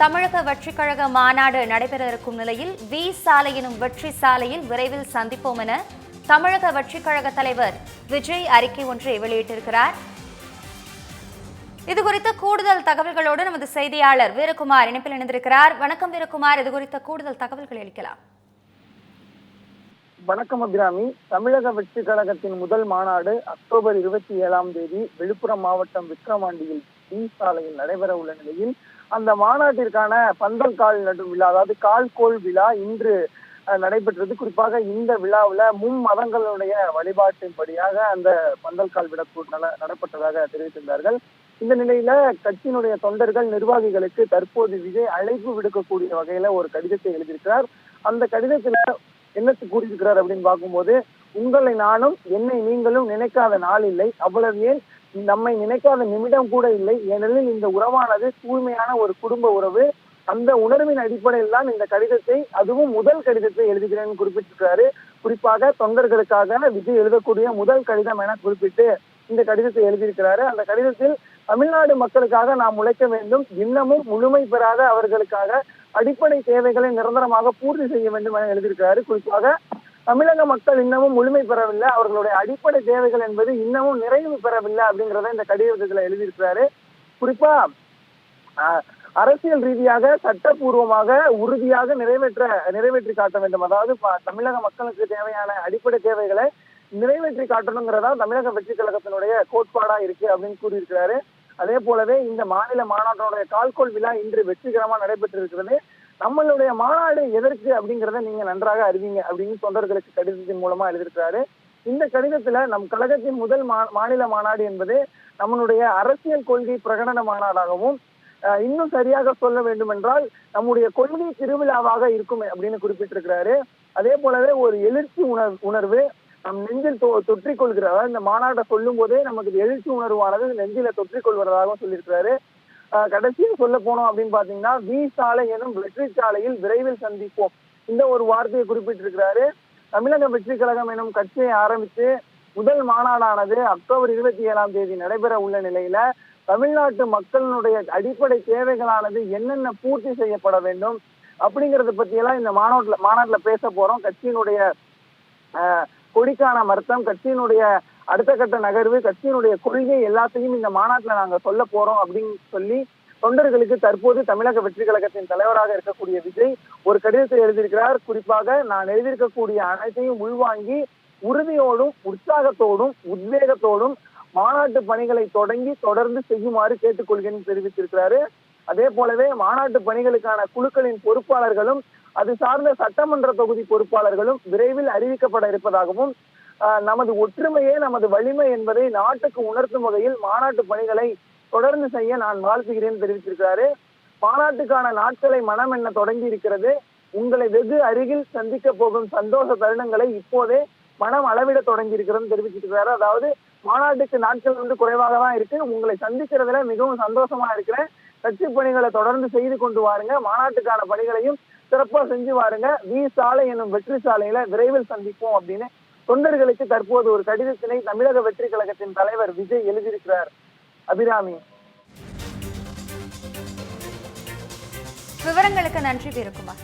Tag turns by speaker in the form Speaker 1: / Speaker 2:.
Speaker 1: தமிழக வெற்றி கழக மாநாடு நடைபெற இருக்கும் நிலையில் வி சாலை எனும் வெற்றி சாலையில் விரைவில் சந்திப்போம் என தமிழக வெற்றி கழக தலைவர் விஜய் அறிக்கை ஒன்றை வெளியிட்டிருக்கிறார். இது குறித்த கூடுதல் தகவல்களோடு நமது செய்தியாளர் வீரகுமார் இணைப்பில் இணைந்திருக்கிறார். வணக்கம் வீரகுமார். இது குறித்த கூடுதல் தகவல்களை அளிக்கலாம்.
Speaker 2: வணக்கம் அபிராமி. தமிழக வெற்றி கழகத்தின் முதல் மாநாடு அக்டோபர் இருபத்தி ஏழாம் தேதி விழுப்புரம் மாவட்டம் விக்கிரவாண்டியில் டி சாலையில் நடைபெற உள்ள நிலையில் அந்த மாநாட்டிற்கான பந்தல் கால் நடும் விழா அதாவது கால்கோள் விழா இன்று நடைபெற்றது. குறிப்பாக இந்த விழாவில் மும்மதங்களுடைய வழிபாட்டின்படியாக அந்த பந்தல் கால் விட நடப்பட்டதாக தெரிவித்திருந்தார்கள். இந்த நிலையில கட்சியினுடைய தொண்டர்கள் நிர்வாகிகளுக்கு தற்போது விஜய் அழைப்பு விடுக்கக்கூடிய வகையில ஒரு கடிதத்தை எழுதியிருக்கிறார். அந்த கடிதத்துல என்னத்து கூறியிருக்கிறார் அப்படின்னு பார்க்கும்போது உங்களை நானும் என்னை நீங்களும் நினைக்காத நாள் இல்லை. அவ்வளவு ஏன்? நம்மை நினைக்காத நிமிடம் கூட இல்லை. ஏனெனில் இந்த உறவானது தூய்மையான ஒரு குடும்ப உறவு. அந்த உணர்வின் அடிப்படையில் தான் இந்த கடிதத்தை அதுவும் முதல் கடிதத்தை எழுதுகிறேன் குறிப்பிட்டிருக்கிறாரு. குறிப்பாக தொண்டர்களுக்காக விஜய் எழுதக்கூடிய முதல் கடிதம் என குறிப்பிட்டு இந்த கடிதத்தை எழுதியிருக்கிறாரு. அந்த கடிதத்தில் தமிழ்நாடு மக்களுக்காக நாம் உழைக்க வேண்டும். இன்னமும் முழுமை பெறாத அவர்களுக்காக அடிப்படை தேவைகளை நிரந்தரமாக பூர்த்தி செய்ய வேண்டும் என எழுதியிருக்கிறாரு. குறிப்பாக தமிழக மக்கள் இன்னமும் முழுமை பெறவில்லை. அவர்களுடைய அடிப்படை தேவைகள் என்பது இன்னமும் நிறைவு பெறவில்லை அப்படிங்கிறத இந்த கடிதத்துல எழுதியிருக்கிறாரு. குறிப்பா அரசியல் ரீதியாக சட்டப்பூர்வமாக உறுதியாக நிறைவேற்ற நிறைவேற்றி காட்ட வேண்டும். அதாவது ப- தமிழக மக்களுக்கு தேவையான அடிப்படை தேவைகளை நிறைவேற்றி காட்டணுங்கிறதா தமிழக வெற்றி கழகத்தினுடைய கோட்பாடா இருக்கு அப்படின்னு கூறியிருக்கிறாரு. அதே போலவே இந்த மாநில மாநாட்டினுடைய கால்கோள் விழா இன்று வெற்றிகரமா நடைபெற்றிருக்கிறது. நம்மளுடைய மாநாடு எதற்கு அப்படிங்கிறத நீங்க நன்றாக அறிவீங்க அப்படின்னு தொண்டர்களுக்கு கடிதத்தின் மூலமா எழுதியிருக்கிறாரு. இந்த கடிதத்துல நம் கழகத்தின் முதல் மா- மாநில மாநாடு என்பது நம்மளுடைய அரசியல் கொள்கை பிரகடன மாநாடாகவும் இன்னும் சரியாக சொல்ல வேண்டும் என்றால் நம்முடைய கொள்கை திருவிழாவாக இருக்கும் அப்படின்னு குறிப்பிட்டிருக்கிறாரு. அதே போலவே ஒரு எழுச்சி உணர் உணர்வு நம் நெஞ்சில் தொ- தொற்றிக் கொள்கிறதா இந்த மாநாட்டை சொல்லும் போதே நமக்கு எழுச்சி உணர்வானது நெஞ்சில தொற்றிக் கொள்வதாகவும் சொல்லியிருக்கிறாரு. கடைசியா சொல்ல போனோம் அப்படின்னு பாத்தீங்கன்னா வி சாலை எனும் வெற்றி சாலையில் விரைவில் சந்திப்போம். இந்த ஒரு வார்த்தையை குறிப்பிட்டிருக்கிறாரு. தமிழக வெற்றி கழகம் எனும் கட்சியை ஆரம்பித்து முதல் மாநாடானது அக்டோபர் இருபத்தி ஏழாம் தேதி நடைபெற உள்ள நிலையில தமிழ்நாட்டு மக்களினுடைய அடிப்படை தேவைகளானது என்னென்ன பூர்த்தி செய்யப்பட வேண்டும் அப்படிங்கறத பத்தியெல்லாம் இந்த மாநாட்டுல மாநாட்டுல பேச போறோம். கட்சியினுடைய கொடிக்கான மருத்தம் கட்சியினுடைய அடுத்த கட்ட நகர்வு கட்சியினுடைய கொள்கை எல்லாத்தையும் இந்த மாநாட்டில் நாங்க சொல்ல போறோம் அப்படின்னு சொல்லி தொண்டர்களுக்கு தற்போது தமிழக வெற்றி கழகத்தின் தலைவராக இருக்கக்கூடிய விஜய் ஒரு கடிதத்தை எழுதியிருக்கிறார். குறிப்பாக நான் எழுதியிருக்கக்கூடிய அனைத்தையும் உள்வாங்கி உறுதியோடும் உற்சாகத்தோடும் உத்வேகத்தோடும் மாநாட்டு பணிகளை தொடங்கி தொடர்ந்து செய்யுமாறு கேட்டுக்கொள்கிறேன் தெரிவித்திருக்கிறாரு. அதே போலவே மாநாட்டு பணிகளுக்கான குழுக்களின் பொறுப்பாளர்களும் அது சார்ந்த சட்டமன்ற தொகுதி பொறுப்பாளர்களும் விரைவில் அறிவிக்கப்பட இருப்பதாகவும் நமது ஒற்றுமையே நமது வலிமை என்பதை நாட்டுக்கு உணர்த்தும் வகையில் மாநாட்டு பணிகளை தொடர்ந்து செய்ய நான் வாழ்த்துகிறேன் தெரிவித்திருக்கிறாரு. மாநாட்டுக்கான நாட்களை மனம் என்ன தொடங்கி இருக்கிறது? உங்களை வெகு அருகில் சந்திக்க போகும் சந்தோஷ தருணங்களை இப்போதே மனம் அளவிட தொடங்கி இருக்கிறதுன்னு தெரிவிச்சிருக்கிறாரு அதாவது மாநாட்டுக்கு நாட்கள் வந்து குறைவாக தான் இருக்கு. உங்களை சந்திக்கிறதுல மிகவும் சந்தோஷமா இருக்கிறேன். கட்சி பணிகளை தொடர்ந்து செய்து கொண்டு வாருங்க. மாநாட்டுக்கான பணிகளையும் சிறப்பா செஞ்சு வாருங்க. வி சாலை என்னும் வெற்றி சாலையில விரைவில் சந்திப்போம் அப்படின்னு தொண்டர்களுக்கு தற்போது ஒரு கடிதத்தினை தமிழக வெற்றி கழகத்தின் தலைவர் விஜய் எழுதியிருக்கிறார். அபிராமி.
Speaker 1: விவரங்களுக்கு நன்றி வீரகுமார்.